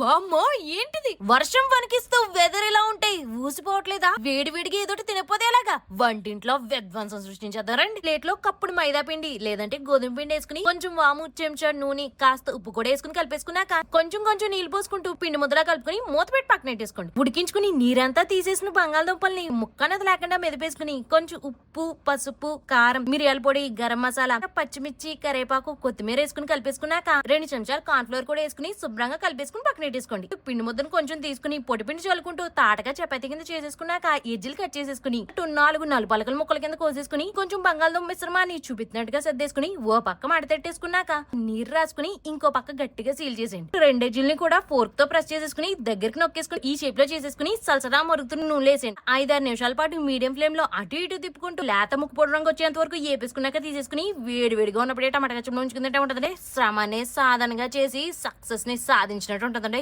వామ్మో ఏంటిది? వర్షం వణికిస్తూ వెదర్ ఇలా ఉంటాయి ఊసిపోవట్లేదా? వేడి వేడిగా ఏదోటి తినపోతే వంటింట్లో విధ్వంసం సృష్టించేద్దాం. రండి ప్లేట్లో కప్పుడు మైదా పిండి లేదంటే గోధుమ పిండి వేసుకుని కొంచెం వాము చెంచా నూనె కాస్త ఉప్పు కూడా వేసుకుని కలిపేసుకున్నాక కొంచెం కొంచెం నీళ్ళు పోసుకుంటూ పిండి ముద్దలా కలుపుకుని మూత పెట్టి పక్కన పెట్టేసుకోండి. ఉడికించుకుని నీరంతా తీసేసిన బంగాళదుంపల్ని ముక్కనది లేకుండా మెదిపేసుకుని కొంచెం ఉప్పు పసుపు కారం మిరియాల పొడి గరం మసాలా పచ్చిమిర్చి కరేపాకు కొత్తిమీర వేసుకుని కలిపేసుకున్నాక రెండు చెంచాలు కార్న్ ఫ్లోర్ కూడా వేసుకుని శుభ్రంగా కలిపేసుకుని పక్కన పెట్టేసుకోండి. పిండి ముద్దను కొంచెం తీసుకుని పొడి పిండి చల్లుకుంటూ తాటగా చపాతీ కింద చేసేసుకున్నాక ఎజ్జిలు కట్ చేసేసుకుని ఇటు నాలుగు నాలుగు పలకల ముక్కల కింద కోసేసుకుని కొంచెం బంగాళదుంప మిశ్రమాన్ని చూపించినట్టుగా సర్దేసుకుని ఓ పక్క మడతెట్టేసుకున్నాక నీరు రాసుకుని ఇంకో పక్క గట్టిగా సీల్ చేసేయండి. రెండు కూడా ఫోర్క్తో ప్రెస్ చేసేసుకుని దగ్గరికి నొక్కేసుకుని ఈ షేప్లో చేసేసుకుని సలసరా మరుగుతున్న నూనె వేసేయండి. ఐదారు నిమిషాల పాటు మీడియం ఫ్లేమ్లో అటు ఇటు తిప్పుకుంటూ లేత ముక్కు పొడి రంగు వచ్చేంత వరకు ఏపేసుకున్నాక తీసేసుకుని వేడి వేడిగా ఉన్నప్పుడే టమాటా కచ్చం ఉంచుకుంటే ఉంటుందండి. శ్రమనే సాధనగా చేసి సక్సెస్ని సాధించినట్టు ఉంటుందండి.